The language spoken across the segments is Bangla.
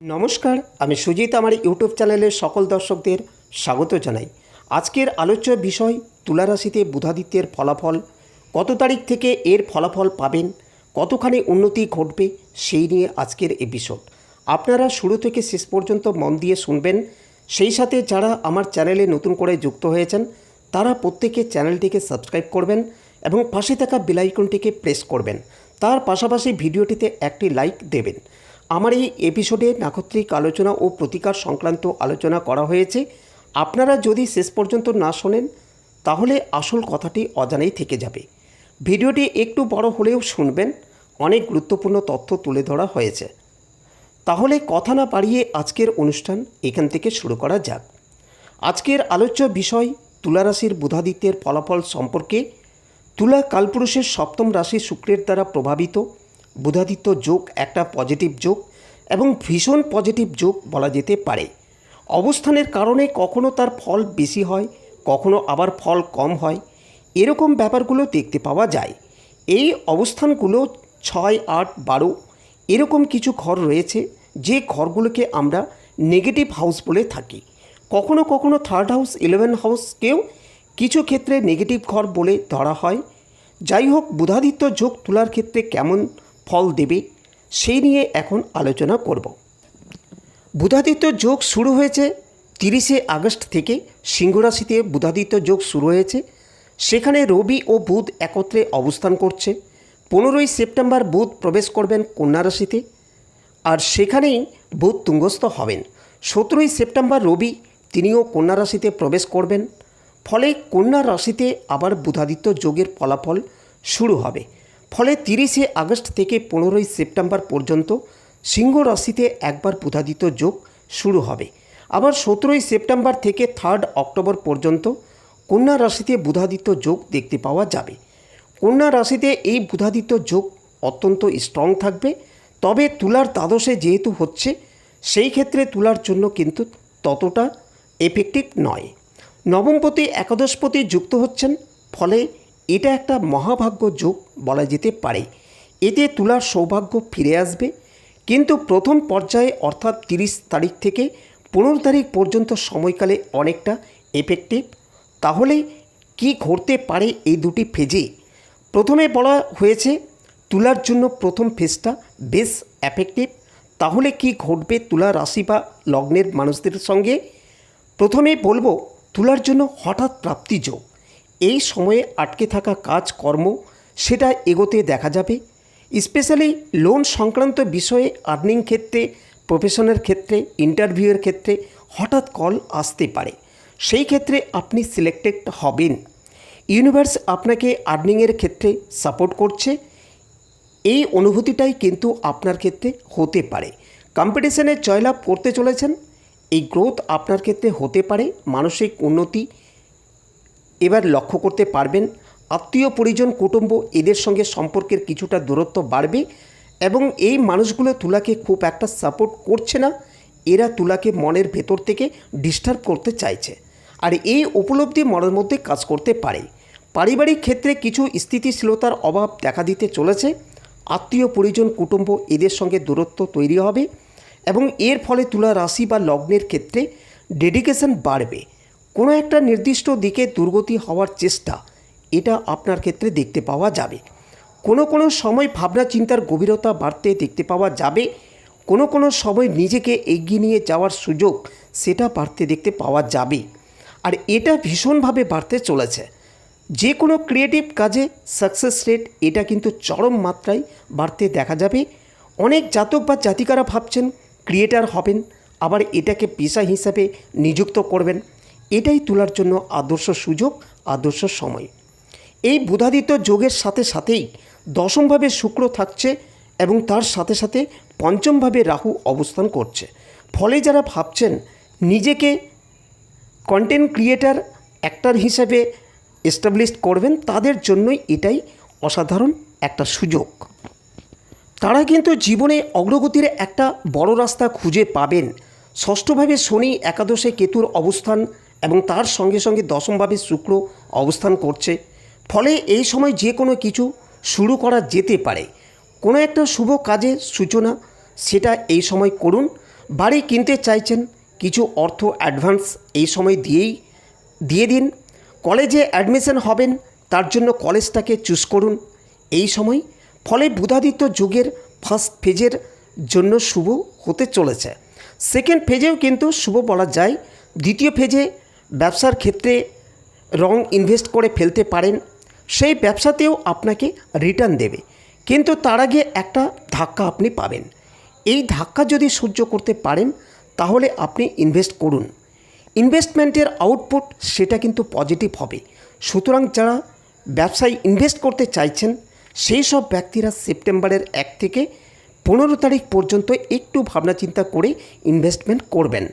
নমস্কার, আমি সুজিত, আমার ইউটিউব চ্যানেলের সকল দর্শকদের স্বাগত জানাই। আজকের আলোচ্য বিষয়, তুলারাশিতে বুধাদিত্যের ফলাফল, কত তারিখ থেকে এর ফলাফল পাবেন, কতখানি উন্নতি ঘটবে, সেই নিয়ে আজকের এপিসোড আপনারা শুরু থেকে শেষ পর্যন্ত মন দিয়ে শুনবেন। সেই সাথে যারা আমার চ্যানেলে নতুন করে যুক্ত হয়েছেন, তারা প্রত্যেকে চ্যানেলটিকে সাবস্ক্রাইব করবেন এবং পাশে থাকা বেলাইকনটিকে প্রেস করবেন। তার পাশাপাশি ভিডিওটিতে একটি লাইক দেবেন। আমার এই এপিসোডে নাক্ষত্রিক আলোচনা ও প্রতিকার সংক্রান্ত আলোচনা করা হয়েছে। আপনারা যদি শেষ পর্যন্ত না শোনেন, তাহলে আসল কথাটি অজানাই থেকে যাবে। ভিডিওটি একটু বড় হলেও শুনবেন, অনেক গুরুত্বপূর্ণ তথ্য তুলে ধরা হয়েছে। তাহলে কথা না পাড়িয়ে আজকের অনুষ্ঠান এখান থেকে শুরু করা যাক। আজকের আলোচ্য বিষয় তুলারাশির বুধাদিত্যের ফলাফল সম্পর্কে। তুলা কালপুরুষের সপ্তম রাশি শুক্রের দ্বারা প্রভাবিত। বুধাদিত্য যোগ একটা পজিটিভ যোগ এবং ভীষণ পজিটিভ যোগ বলা যেতে পারে। অবস্থানের কারণে কখনো তার ফল বেশি হয়, কখনো আবার ফল কম হয়। এরকম ব্যাপারগুলো দেখতে পাওয়া যায়। এই অবস্থানগুলো ছয়, আট, বারো এরকম কিছু ঘর রয়েছে, যে ঘরগুলোকে আমরা নেগেটিভ হাউস বলে থাকি। কখনো কখনো থার্ড হাউস ইলেভেন হাউসকেও কিছু ক্ষেত্রে নেগেটিভ ঘর বলে ধরা হয়। যাই হোক, বুধাদিত্য যোগ তোলার ক্ষেত্রে কেমন ফল দেবে, সেই নিয়ে এখন আলোচনা করব। বুধাদিত্য যোগ শুরু হয়েছে তিরিশে আগস্ট থেকে সিংহরাশিতে বুধাদিত্য যোগ শুরু হয়েছে। সেখানে রবি ও বুধ একত্রে অবস্থান করছে। পনেরোই সেপ্টেম্বর বুধ প্রবেশ করবেন কন্যা রাশিতে। আর সেখানেই বুধ তুঙ্গস্থ হবেন। সতেরোই সেপ্টেম্বর রবি তিনিও কন্যা রাশিতে প্রবেশ করবেন। ফলে কন্যা রাশিতে আবার বুধাদিত্য যোগের ফলাফল শুরু হবে। ফলে তিরিশে আগস্ট থেকে পনেরোই সেপ্টেম্বর পর্যন্ত সিংহ রাশিতে একবার বুধাদিত্য যোগ শুরু হবে। আবার সতেরোই সেপ্টেম্বর থেকে থার্ড অক্টোবর পর্যন্ত কন্যা রাশিতে বুধাদিত্য যোগ দেখতে পাওয়া যাবে। কন্যা রাশিতে এই বুধাদিত্য যোগ অত্যন্ত স্ট্রং থাকবে। তবে তুলার দ্বাদশে যেহেতু হচ্ছে, সেই ক্ষেত্রে তুলার জন্য কিন্তু ততটা এফেক্টিভ নয়। নবমপতি একাদশপতি যুক্ত হচ্ছেন, ফলে এটা একটা মহাভাগ্য যোগ বলা যেতে পারে। এতে তুলার সৌভাগ্য ফিরে আসবে। কিন্তু প্রথম পর্যায়ে অর্থাৎ তিরিশ তারিখ থেকে পনেরো তারিখ পর্যন্ত সময়কালে অনেকটা এফেক্টিভ তাহলে কি ঘটতে পারে এই দুটি ফেজে প্রথমে বলা হয়েছে, তুলার জন্য প্রথম ফেজটা বেশ এফেক্টিভ তাহলে কি ঘটবে তুলা রাশি বা লগ্নের মানুষদের সঙ্গে? প্রথমে বলব, তুলার জন্য হঠাৎ প্রাপ্তি যোগ। এই সময়ে আটকে থাকা কাজ কর্ম, সেটা এগোতে দেখা যাবে। স্পেশালি লোন সংক্রান্ত বিষয়ে আর্নিং ক্ষেত্রে, প্রফেশনের ক্ষেত্রে, ইন্টারভিউয়ের ক্ষেত্রে হঠাৎ কল আসতে পারে। সেই ক্ষেত্রে আপনি সিলেক্টেড হবেন। ইউনিভার্স আপনাকে আর্নিংয়ের ক্ষেত্রে সাপোর্ট করছে। এই অনুভূতিটাই কিন্তু আপনার ক্ষেত্রে হতে পারে। কম্পিটিশনে জয়লাভ করতে চলেছেন। এই গ্রোথ আপনার ক্ষেত্রে হতে পারে। মানসিক উন্নতি এবার লক্ষ্য করতে পারবেন, আত্মীয় পরিজন, কুটুম্ব এদের সঙ্গে সম্পর্কের কিছুটা দূরত্ব বাড়বে এবং এই মানুষগুলো তুলাকে খুব একটা সাপোর্ট করছে না। এরা তুলাকে মনের ভেতর থেকে ডিস্টার্ব করতে চাইছে আর এই উপলব্ধি মনের মধ্যে কাজ করতে পারে। পারিবারিক ক্ষেত্রে কিছু স্থিতিশীলতার অভাব দেখা দিতে চলেছে। আত্মীয় পরিজন, কুটুম্ব এদের সঙ্গে দূরত্ব তৈরি হবে এবং এর ফলে তুলা রাশি বা লগ্নের ক্ষেত্রে ডেডিকেশন বাড়বে। কোনো একটা নির্দিষ্ট দিকে দুর্গতি হওয়ার চেষ্টা, এটা আপনার ক্ষেত্রে দেখতে পাওয়া যাবে। কোনো কোনো সময় ভাবনা চিন্তার গভীরতা বাড়তে দেখতে পাওয়া যাবে। কোনো কোনো সময় নিজেকে এগিয়ে নিয়ে যাওয়ার সুযোগ, সেটা বাড়তে দেখতে পাওয়া যাবে। আর এটা ভীষণভাবে বাড়তে চলেছে। যে কোনো ক্রিয়েটিভ কাজে সাকসেস রেট এটা কিন্তু চরম মাত্রায় বাড়তে দেখা যাবে। অনেক জাতক বা জাতিকারা ভাবছেন ক্রিয়েটার হবেন, আবার এটাকে পেশা হিসাবে নিযুক্ত করবেন। এটাই তোলার জন্য আদর্শ সুযোগ, আদর্শ সময়। এই বুধাদিত্য যোগের সাথে সাথেই দশমভাবে শুক্র থাকছে এবং তার সাথে সাথে পঞ্চমভাবে রাহু অবস্থান করছে। ফলে যারা ভাবছেন নিজেকে কন্টেন্ট ক্রিয়েটার অ্যাক্টর হিসেবে এস্টাবলিশ করবেন, তাদের জন্যই এটাই অসাধারণ একটা সুযোগ। তারা কিন্তু জীবনে অগ্রগতির একটা বড় রাস্তা খুঁজে পাবেন। ষষ্ঠভাবে শনি একাদশে কেতুর অবস্থান এবং তার সঙ্গে সঙ্গে দশমভাবে শুক্র অবস্থান করছে। ফলে এই সময় যে কোনো কিছু শুরু করা যেতে পারে। কোনো একটা শুভ কাজের সূচনা সেটা এই সময় করুন। বাড়ি কিনতে চাইছেন, কিছু অর্থ অ্যাডভান্স এই সময় দিয়েই, দিয়ে দিন। কলেজে অ্যাডমিশন হবেন, তার জন্য কলেজটাকে চুজ করুন। এই সময়, ফলে বুধাদিত্য যুগের ফার্স্ট ফেজের জন্য শুভ হতে চলেছে। সেকেন্ড ফেজেও কিন্তু শুভ বলা যায়। দ্বিতীয় ফেজে ব্যবসার ক্ষেত্রে রং ইনভেস্ট করে ফেলতে পারেন, সেই ব্যবসাতেও আপনাকে রিটার্ন দেবে। কিন্তু তার আগে একটা ধাক্কা আপনি পাবেন। এই ধাক্কা যদি সহ্য করতে পারেন, তাহলে আপনি ইনভেস্ট করুন। ইনভেস্টমেন্টের আউটপুট সেটা কিন্তু পজিটিভ হবে। সুতরাং যারা ব্যবসায় ইনভেস্ট করতে চাইছেন, সেই সব ব্যক্তিরা সেপ্টেম্বরের এক থেকে পনেরো তারিখ পর্যন্ত একটু ভাবনা চিন্তা করে ইনভেস্টমেন্ট করবেন।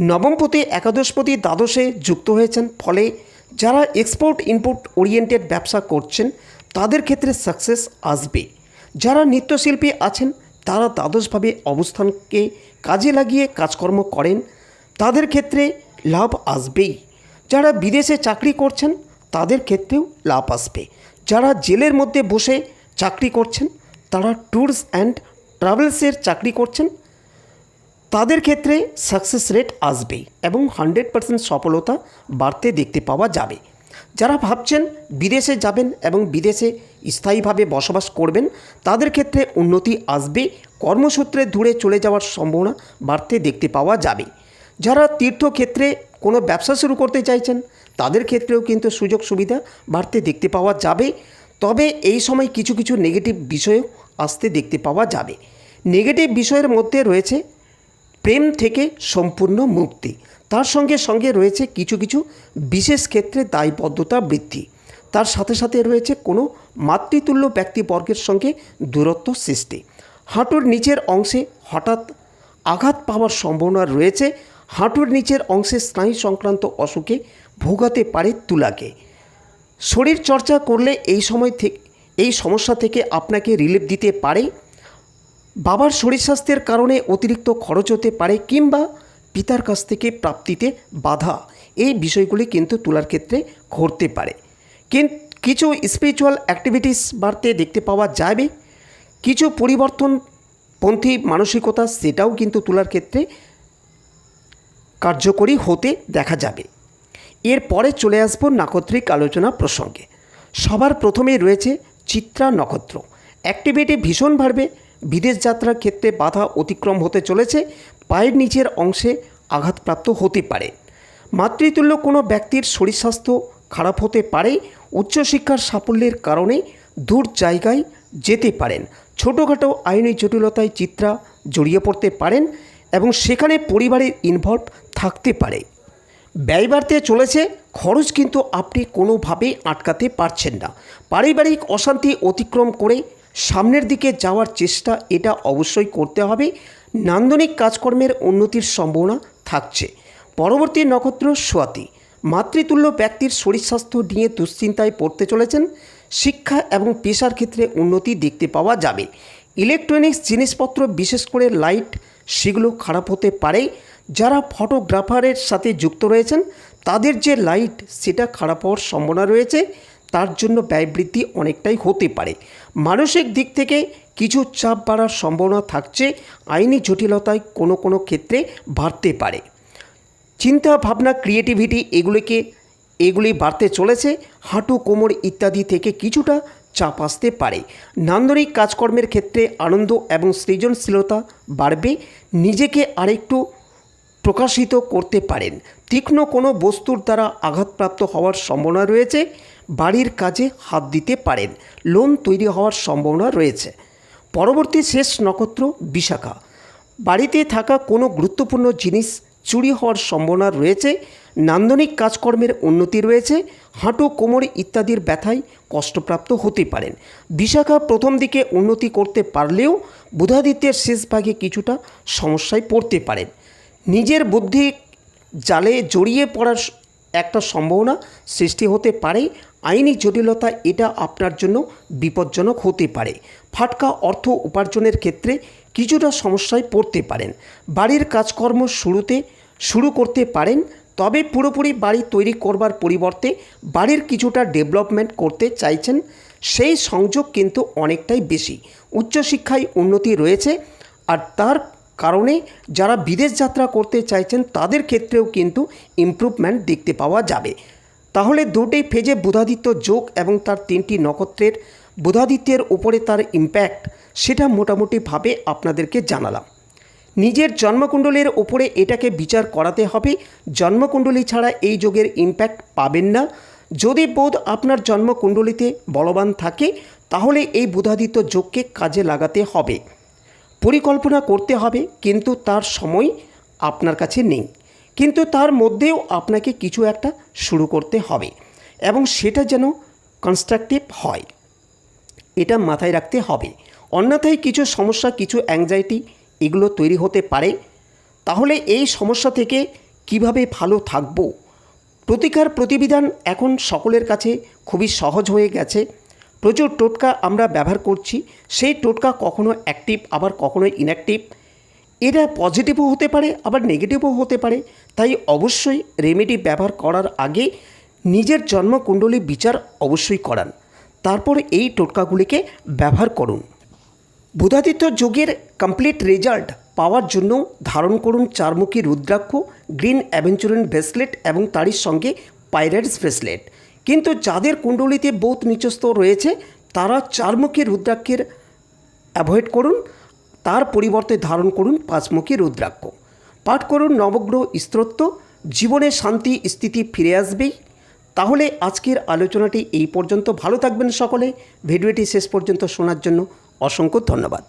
নবমপতি, একাদশপতি, দ্বাদশে যুক্ত হয়েছেন। ফলে যারা এক্সপোর্ট ইনপুট ওরিয়েন্টেড ব্যবসা করছেন, তাদের ক্ষেত্রে সাকসেস আসবে। যারা নৃত্যশিল্পী আছেন, তারা দ্বাদশভাবে অবস্থানকে কাজে লাগিয়ে কাজকর্ম করেন। তাদের ক্ষেত্রে লাভ আসবেই। যারা বিদেশে চাকরি করছেন, তাদের ক্ষেত্রেও লাভ আসবে। যারা জেলের মধ্যে বসে চাকরি করছেন, তারা ট্যুরস অ্যান্ড ট্রাভেলসের চাকরি করছেন তাদের ক্ষেত্রে সাকসেস রেট আসবেই এবং হান্ড্রেড পার্সেন্ট সফলতা বাড়তে দেখতে পাওয়া যাবে। যারা ভাবছেন বিদেশে যাবেন এবং বিদেশে স্থায়ীভাবে বসবাস করবেন, তাদের ক্ষেত্রে উন্নতি আসবে, কর্মসূত্রে দূরে চলে যাওয়ার সম্ভাবনা বাড়তে দেখতে পাওয়া যাবে। যারা তীর্থক্ষেত্রে কোনো ব্যবসা শুরু করতে চাইছেন, তাদের ক্ষেত্রেও কিন্তু সুযোগ সুবিধা বাড়তে দেখতে পাওয়া যাবে। তবে এই সময় কিছু কিছু নেগেটিভ বিষয়ও আসতে দেখতে পাওয়া যাবে। নেগেটিভ বিষয়ের মধ্যে রয়েছে প্রেম থেকে সম্পূর্ণ মুক্তি। তার সঙ্গে সঙ্গে রয়েছে কিছু কিছু বিশেষ ক্ষেত্রে দায়বদ্ধতা বৃদ্ধি। তার সাথে সাথে রয়েছে কোনো মাতৃতুল্য ব্যক্তিবর্গের সঙ্গে দূরত্ব সৃষ্টি। হাঁটুর নিচের অংশে হঠাৎ আঘাত পাওয়ার সম্ভাবনা রয়েছে। হাঁটুর নিচের অংশে স্নায়ু সংক্রান্ত অসুখে ভোগাতে পারে তুলাকে। শরীর চর্চা করলে এই সময় থেকে এই সমস্যা থেকে আপনাকে রিলিফ দিতে পারে। বাবার শরীর স্বাস্থ্যের কারণে অতিরিক্ত খরচ হতে পারে কিংবা পিতার কাছ থেকে প্রাপ্তিতে বাধা। এই বিষয়গুলি কিন্তু তুলার ক্ষেত্রে ঘটতে পারে। কিছু স্পিরিচুয়াল অ্যাক্টিভিটিস বাড়তে দেখতে পাওয়া যাবে। কিছু পরিবর্তনপন্থী মানসিকতা সেটাও কিন্তু তোলার ক্ষেত্রে কার্যকরী হতে দেখা যাবে। এরপরে চলে আসব নাকত্রিক আলোচনা প্রসঙ্গে। সবার প্রথমে রয়েছে চিত্রা নক্ষত্র। অ্যাক্টিভিটি ভীষণ বাড়বে বিদেশ যাত্রার ক্ষেত্রে বাধা অতিক্রম হতে চলেছে, পায়ের নিচের অংশে আঘাতপ্রাপ্ত হতে পারে। মাতৃতুল্য কোনো ব্যক্তির শরীর স্বাস্থ্য খারাপ হতে পারে, উচ্চশিক্ষার সাফল্যের কারণে দূর জায়গায় যেতে পারেন। ছোটোখাটো আইনি জটিলতায় চিত্রা জড়িয়ে পড়তে পারেন এবং সেখানে পরিবারের ইনভলভ থাকতে পারে। ব্যয় বাড়তে চলেছে, খরচ কিন্তু আপনি কোনোভাবেই আটকাতে পারছেন না। পারিবারিক অশান্তি অতিক্রম করে সামনের দিকে যাওয়ার চেষ্টা এটা অবশ্যই করতে হবে। নান্দনিক কাজকর্মের উন্নতির সম্ভাবনা থাকছে। পরবর্তী নক্ষত্র সোয়াতি। মাতৃতুল্য ব্যক্তির শরীর স্বাস্থ্য নিয়ে দুশ্চিন্তায় পড়তে চলেছেন। শিক্ষা এবং পেশার ক্ষেত্রে উন্নতি দেখতে পাওয়া যাবে। ইলেকট্রনিক্স জিনিসপত্র, বিশেষ করে লাইট, সেগুলো খারাপ হতে পারে। যারা ফটোগ্রাফারের সাথে যুক্ত রয়েছেন, তাদের যে লাইট, সেটা খারাপ হওয়ার সম্ভাবনা রয়েছে। তার জন্য ব্যয় বৃদ্ধি অনেকটাই হতে পারে। মানসিক দিক থেকে কিছু চাপ বাড়ার সম্ভাবনা থাকছে, আইনি জটিলতায় কোনো কোনো ক্ষেত্রে বাড়তে পারে। চিন্তা, ভাবনা ক্রিয়েটিভিটি এগুলিকে, এগুলি বাড়তে চলেছে, হাঁটু, কোমর ইত্যাদি থেকে কিছুটা চাপ আসতে পারে। নান্দনিক কাজকর্মের ক্ষেত্রে আনন্দ এবং সৃজনশীলতা বাড়বে, নিজেকে আরেকটু প্রকাশিত করতে পারেন। তীক্ষ্ণ কোনো বস্তুর দ্বারা আঘাতপ্রাপ্ত হওয়ার সম্ভাবনা রয়েছে বাড়ির কাজে হাত দিতে পারেন। লোন তৈরি হওয়ার সম্ভাবনা রয়েছে। পরবর্তী শেষ নক্ষত্র বিশাখা। বাড়িতে থাকা কোনো গুরুত্বপূর্ণ জিনিস চুরি হওয়ার সম্ভাবনা রয়েছে। নান্দনিক কাজকর্মের উন্নতি রয়েছে। হাঁটু, কোমর ইত্যাদির ব্যথায় কষ্টপ্রাপ্ত হতে পারেন। বিশাখা প্রথম দিকে উন্নতি করতে পারলেও বুধাদিত্যের শেষ ভাগে কিছুটা সমস্যায় পড়তে পারেন। নিজের বুদ্ধি জালে জড়িয়ে পড়ার একটা সম্ভাবনা সৃষ্টি হতে পারে। আইনি জটিলতা এটা আপনার জন্য বিপজ্জনক হতে পারে। ফাটকা অর্থ উপার্জনের ক্ষেত্রে কিছুটা সমস্যায় পড়তে পারেন। বাড়ির কাজকর্ম শুরুতে শুরু করতে পারেন, তবে পুরোপুরি বাড়ি তৈরি করবার পরিবর্তে বাড়ির কিছুটা ডেভেলপমেন্ট করতে চাইছেন, সেই সংযোগ কিন্তু অনেকটাই বেশি। উচ্চশিক্ষায় উন্নতি রয়েছে আর তার কারণে যারা বিদেশ যাত্রা করতে চাইছেন তাদের ক্ষেত্রেও কিন্তু ইমপ্রুভমেন্ট দেখতে পাওয়া যাবে। তাহলে দুটি ফেজে বুধাদিত্য যোগ এবং তার তিনটি নক্ষত্রের বুধাদিত্যের উপরে তার ইম্প্যাক্ট সেটা মোটামুটিভাবে আপনাদেরকে জানালাম। নিজের জন্মকুণ্ডলের ওপরে এটাকে বিচার করাতে হবে। জন্মকুণ্ডলী ছাড়া এই যোগের ইম্প্যাক্ট পাবেন না। যদি বোধ আপনার জন্মকুণ্ডলিতে বলবান থাকে, তাহলে এই বুধাদিত্য যোগকে কাজে লাগাতে হবে। পরিকল্পনা করতে হবে, কিন্তু তার সময় আপনার কাছে নেই। কিন্তু তার মধ্যেও আপনাকে কিছু একটা শুরু করতে হবে এবং সেটা যেন কনস্ট্রাকটিভ হয়। এটা মাথায় রাখতে হবে। অন্যথায় কিছু সমস্যা, কিছু অ্যাংজাইটি এগুলো তৈরি হতে পারে। তাহলে এই সমস্যা থেকে কীভাবে ভালো থাকব? প্রতিকার প্রতিবিধান এখন সকলের কাছে খুবই সহজ হয়ে গেছে। প্রচুর টোটকা আমরা ব্যবহার করছি। সেই টোটকা কখনো অ্যাক্টিভ আবার কখনো ইনঅ্যাক্টিভ এটা পজিটিভও হতে পারে, আবার নেগেটিভও হতে পারে। তাই অবশ্যই রেমেডি ব্যবহার করার আগে নিজের জন্মকুণ্ডলী বিচার অবশ্যই করান। তারপর এই টোটকাগুলিকে ব্যবহার করুন। বুধাদিত্য যোগের কমপ্লিট রেজাল্ট পাওয়ার জন্য ধারণ করুন চারমুখী রুদ্রাক্ষ গ্রিন অ্যাভেঞ্চুরিন ব্রেসলেট এবং তারই সঙ্গে পাইরেটস ব্রেসলেট কিন্তু যাদের কুণ্ডলিতে বহুত নিচস্থ রয়েছে, তারা চারমুখী রুদ্রাক্ষের অ্যাভয়েড করুন। তার পরিবর্তে ধারণ করুন পাঁচমুখী রুদ্রাক্ষ। পাঠ করুন নবগ্রহ স্তোত্র, জীবনে শান্তি স্থিতি ফিরে আসবেই। তাহলে আজকের আলোচনাটি এই পর্যন্ত। ভালো থাকবেন সকলে। ভিডিওটি শেষ পর্যন্ত শোনার জন্য অসংখ্য ধন্যবাদ।